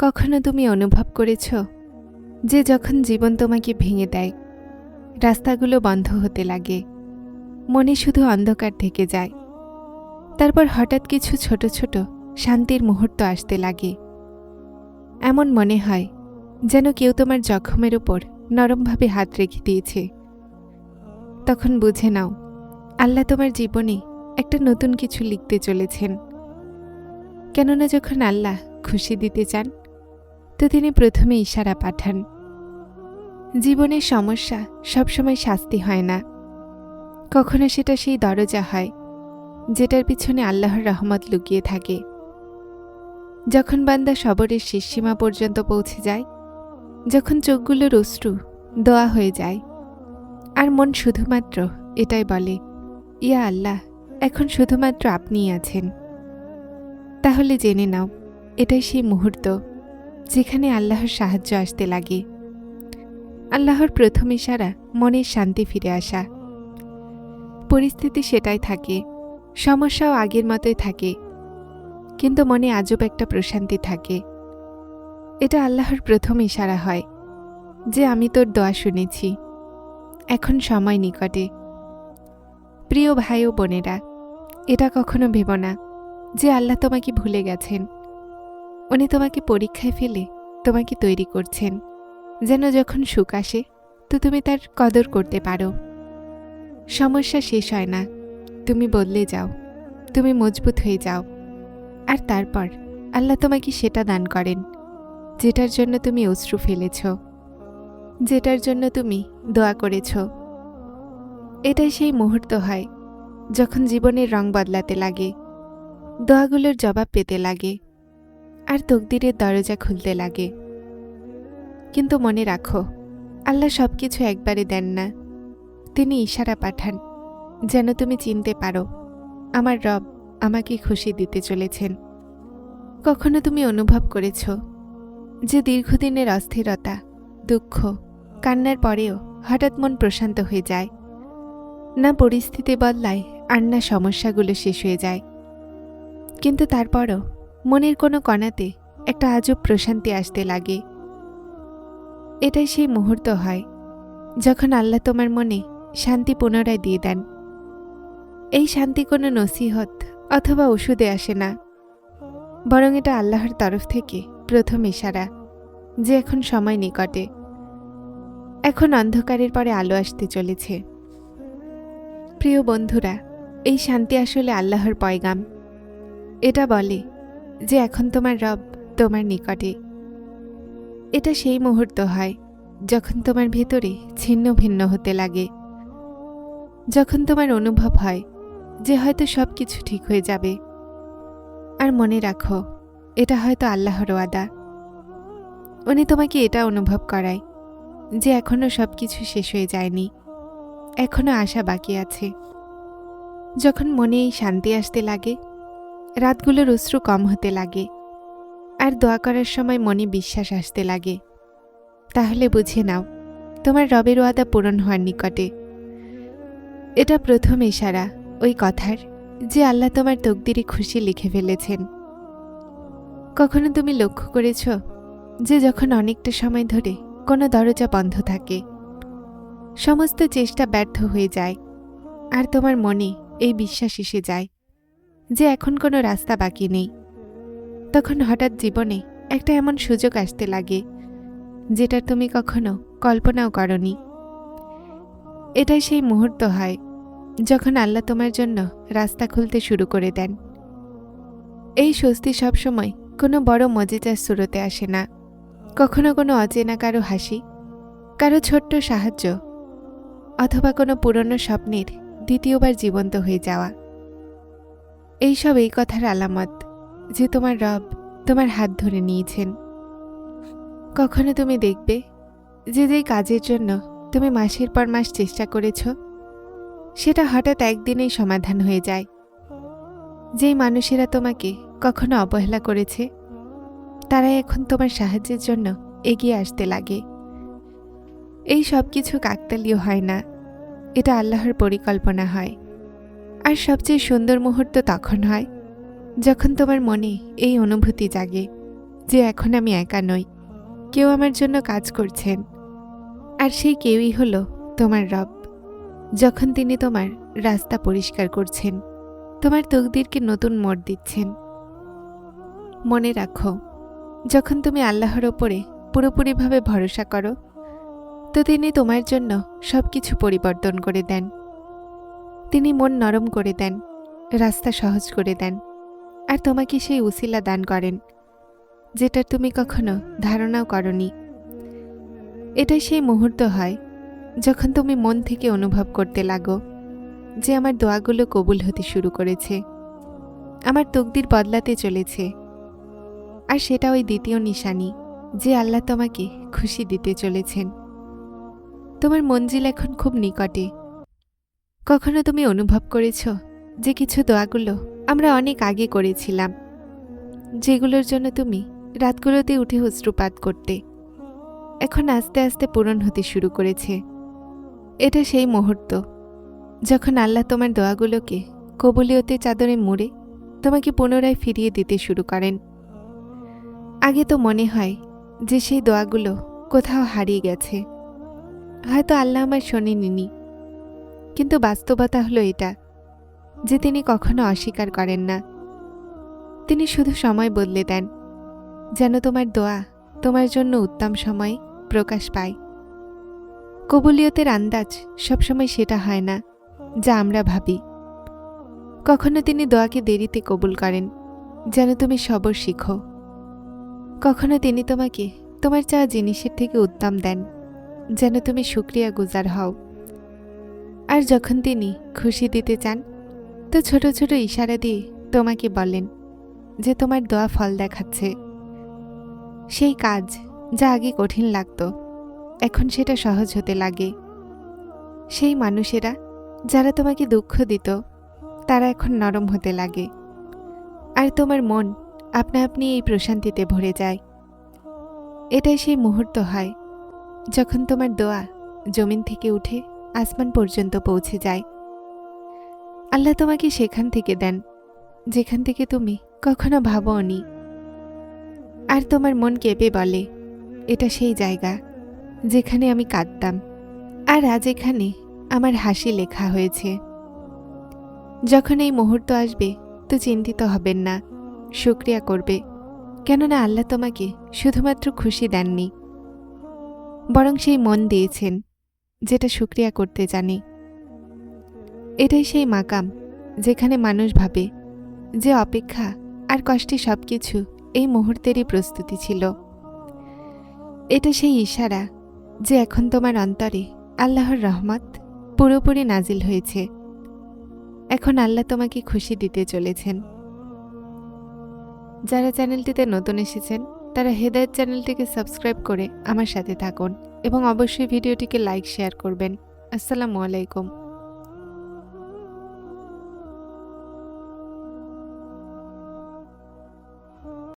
কখনো তুমি অনুভব করেছ যে যখন জীবন তোমাকে ভেঙে দেয়, রাস্তাগুলো বন্ধ হতে লাগে, মনে শুধু অন্ধকার থেকে যায়? তারপর হঠাৎ কিছু ছোট ছোট শান্তির মুহূর্ত আসতে লাগে। এমন মনে হয় যেন কেউ তোমার জখমের উপর নরমভাবে হাত রেখে দিয়েছে। তখন বুঝে নাও, আল্লাহ তোমার জীবনে একটা নতুন কিছু লিখতে চলেছেন। কেননা যখন আল্লাহ খুশি দিতে চান তো তিনি প্রথমে ইশারা পাঠান। জীবনের সমস্যা সবসময় শাস্তি হয় না। কখনো সেটা সেই দরজা হয়, যেটার পিছনে আল্লাহর রহমত লুকিয়ে থাকে। যখন বান্দা সবরের শেষ সীমা পর্যন্ত পৌঁছে যায়, যখন চোখগুলোর অশ্রু দোয়া হয়ে যায়, আর মন শুধুমাত্র এটাই বলে, ইয়া আল্লাহ, এখন শুধুমাত্র আপনিই আছেন। তাহলে জেনে নাও, এটাই সেই মুহূর্ত। যেখানে আল্লাহর সাহায্য আসতে লাগে। আল্লাহর প্রথম ইশারা, মনের শান্তি ফিরে আসা। পরিস্থিতি সেটাই থাকে, সমস্যাও আগের মতোই থাকে, কিন্তু মনে আজব একটা প্রশান্তি থাকে। এটা আল্লাহর প্রথম ইশারা হয়, যে আমি তোর দোয়া শুনেছি। এখন সময় নিকটে। প্রিয় ভাই ও বোনেরা, এটা কখনো ভেব না যে আল্লাহ তোমাকে ভুলে গেছেন। উনি তোমাকে পরীক্ষায় ফেলে তোমাকে তৈরি করছেন। যেন যখন সুখ আসে, তো তুমি তার কদর করতে পারো। সমস্যা শেষ হয় না। তুমি বদলে যাও। তুমি মজবুত হয়ে যাও। আর তারপর আল্লাহ তোমাকে সেটা দান করেন, যেটার জন্য তুমি অশ্রু ফেলেছ, যেটার জন্য তুমি দোয়া করেছ। এটাই সেই মুহূর্ত হয়, যখন জীবনের রং বদলাতে লাগে, দোয়াগুলোর জবাব পেতে লাগে। আর তকদিরের দরজা খুলতে লাগে। কিন্তু মনে রাখো, আল্লাহ সব কিছু একবারে দেন না। তিনি ইশারা পাঠান, যেন তুমি চিনতে পারো, আমার রব আমাকে খুশি দিতে চলেছেন। কখনো তুমি অনুভব করেছ যে দীর্ঘদিনের অস্থিরতা, দুঃখ, কান্নার পরেও হঠাৎ মন প্রশান্ত হয়ে যায়? না পরিস্থিতি বদলায় আর না সমস্যাগুলো শেষ হয়ে যায়। কিন্তু তারপরও মনের কোনো কণাতে একটা আজব প্রশান্তি আসতে লাগে। এটাই সেই মুহূর্ত হয়, যখন আল্লাহ তোমার মনে শান্তি পুনরায় দিয়ে দেন। এই শান্তি কোনো নসিহত অথবা ওষুধে আসে না। বরং এটা আল্লাহর তরফ থেকে প্রথম ইশারা, যে এখন সময় নিকটে। এখন অন্ধকারের পরে আলো আসতে চলেছে। প্রিয় বন্ধুরা, এই শান্তি আসলে আল্লাহর পয়গাম। এটা বলে যে এখন তোমার রব, তোমার নিকটে। এটা সেই মুহূর্ত হয়, যখন তোমার ভেতরে ছিন্ন ভিন্ন হতে লাগে। যখন তোমার অনুভব হয় যে হয়তো সব কিছু ঠিক হয়ে যাবে। আর মনে রাখো, এটা হয়তো আল্লাহর ওয়াদা। উনি তোমাকে এটা অনুভব করায় যে এখনও সব কিছু শেষ হয়ে যায়নি এখনও আশা বাকি আছে। যখন মনে এই শান্তি আসতে লাগে রাতগুলোর অশ্রু কম হতে লাগে। আর দোয়া করার সময় মনে বিশ্বাস আসতে লাগে। তাহলে বুঝে নাও, তোমার রবের ওয়াদা পূরণ হওয়ার নিকটে। এটা প্রথম ইশারা, ওই কথার, যে আল্লাহ তোমার তকদিরে খুশি লিখে ফেলেছেন। কখনো তুমি লক্ষ্য করেছ, যে যখন অনেকটা সময় ধরে কোনো দরজা বন্ধ থাকে, সমস্ত চেষ্টা ব্যর্থ হয়ে যায়, আর তোমার মনে এই বিশ্বাস এসে যায়? যে এখন কোনো রাস্তা বাকি নেই। তখন হঠাৎ জীবনে একটা এমন সুযোগ আসতে লাগে, যেটা তুমি কখনো কল্পনাও করনি। এটাই সেই মুহূর্ত হয়, যখন আল্লাহ তোমার জন্য রাস্তা খুলতে শুরু করে দেন। এই স্বস্তি সবসময় কোনো বড় মজেজার সুরতে আসে না। কখনো কোনো অচেনা কারও হাসি, কারও ছোট্ট সাহায্য, অথবা কোনো পুরনো স্বপ্নের দ্বিতীয়বার জীবন্ত হয়ে যাওয়া। এইসব এই কথার আলামত যে তোমার রব তোমার হাত ধরে নিয়েছেন। কখনো তুমি দেখবে যে যেই কাজের জন্য তুমি মাসের পর মাস চেষ্টা করেছ, সেটা হঠাৎ একদিনেই সমাধান হয়ে যায়। যেই মানুষেরা তোমাকে কখনো অবহেলা করেছে, তারাই এখন তোমার সাহায্যের জন্য এগিয়ে আসতে লাগে। এই সব কিছু কাকতালীয় হয় না। এটা আল্লাহর পরিকল্পনা হয়। আর সবচেয়ে সুন্দর মুহূর্ত তখন হয়, যখন তোমার মনে এই অনুভূতি জাগে যে এখন আমি একা নই, কেউ আমার জন্য কাজ করছেন। আর সেই কেউই হলো তোমার রব। যখন তিনি তোমার রাস্তা পরিষ্কার করছেন, তোমার তকদিরকে নতুন মোড় দিচ্ছেন। মনে রাখো, যখন তুমি আল্লাহর ওপরে পুরোপুরিভাবে ভরসা করো, তো তিনি তোমার জন্য সব কিছু পরিবর্তন করে দেন। তিনি মন নরম করে দেন, রাস্তা সহজ করে দেন, আর তোমাকে সেই উসিলা দান করেন যেটার তুমি কখনো ধারণাও করনি। এটা সেই মুহূর্ত হয়, যখন তুমি মন থেকে অনুভব করতে লাগো যে আমার দোয়াগুলো কবুল হতে শুরু করেছে, আমার তকদির বদলাতে চলেছে, আর সেটা ওই দ্বিতীয় নিশানি যে আল্লাহ তোমাকে খুশি দিতে চলেছেন। তোমার মঞ্জিল এখন খুব নিকটে কখনো তুমি অনুভব করেছ যে কিছু দোয়াগুলো আমরা অনেক আগে করেছিলাম? যেগুলোর জন্য তুমি রাতগুলোতে উঠে অশ্রুপাত করতে, এখন আস্তে আস্তে পূরণ হতে শুরু করেছে। এটা সেই মুহূর্ত যখন আল্লাহ তোমার দোয়াগুলোকে কবুলিয়তে চাদরে মুড়ে তোমাকে পুনরায় ফিরিয়ে দিতে শুরু করেন। আগে তো মনে হয় যে সেই দোয়াগুলো কোথাও হারিয়ে গেছে। হয়তো আল্লাহ আমার শোনেনি কিন্তু বাস্তবতা হলো এটা, যে তিনি কখনো অস্বীকার করেন না। তিনি শুধু সময় বদলে দেন, যেন তোমার দোয়া, তোমার জন্য উত্তম সময়ে প্রকাশ পায়। কবুলিয়তের আন্দাজ সবসময় সেটা হয় না, যা আমরা ভাবি। কখনো তিনি দোয়াকে দেরিতে কবুল করেন, যেন তুমি সবর শিখো। কখনো তিনি তোমাকে, তোমার চাওয়া জিনিসের থেকে উত্তম দেন, যেন তুমি সুক্রিয়া গুজার হও। আর যখন তিনি খুশি দিতে চান, তো ছোট ছোট ইশারা দিয়ে তোমাকে বলেন যে তোমার দোয়া ফল দেখাচ্ছে। সেই কাজ যা আগে কঠিন লাগতো, এখন সেটা সহজ হতে লাগে। সেই মানুষেরা যারা তোমাকে দুঃখ দিত, তারা এখন নরম হতে লাগে। আর তোমার মন আপনা আপনি এই প্রশান্তিতে ভরে যায়। এটাই সেই মুহূর্ত হয় যখন তোমার দোয়া জমিন থেকে উঠে আসমান পর্যন্ত পৌঁছে যায়। আল্লাহ তোমাকে সেখান থেকে দেন, যেখান থেকে তুমি কখনো ভাবো ভাবোনি। আর তোমার মন কেঁপে বলে, এটা সেই জায়গা যেখানে আমি কাঁদতাম, আর আজ এখানে আমার হাসি লেখা হয়েছে। যখন এই মুহূর্ত আসবে, তো চিন্তিত হবেন না, শুক্রিয়া করবে, কেননা আল্লাহ তোমাকে শুধুমাত্র খুশি দেননি, বরং সেই মন দিয়েছেন। যেটা শুক্রিয়া করতে জানে। এটাই সেই মাকাম যেখানে মানুষ ভাবে যে অপেক্ষা আর কষ্টে সব কিছু এই মুহূর্তেরই প্রস্তুতি ছিল। এটা সেই ইশারা যে এখন তোমার অন্তরে আল্লাহর রহমত পুরোপুরি নাজিল হয়েছে। এখন আল্লাহ তোমাকে খুশি দিতে চলেছেন। যারা চ্যানেলটিতে নতুন এসেছেন, তারা হেদায়ত চ্যানেলটিকে সাবস্ক্রাইব করে আমার সাথে থাকুন। এবং অবশ্যই ভিডিওটিকে লাইক শেয়ার করবেন। আসসালামু আলাইকুম।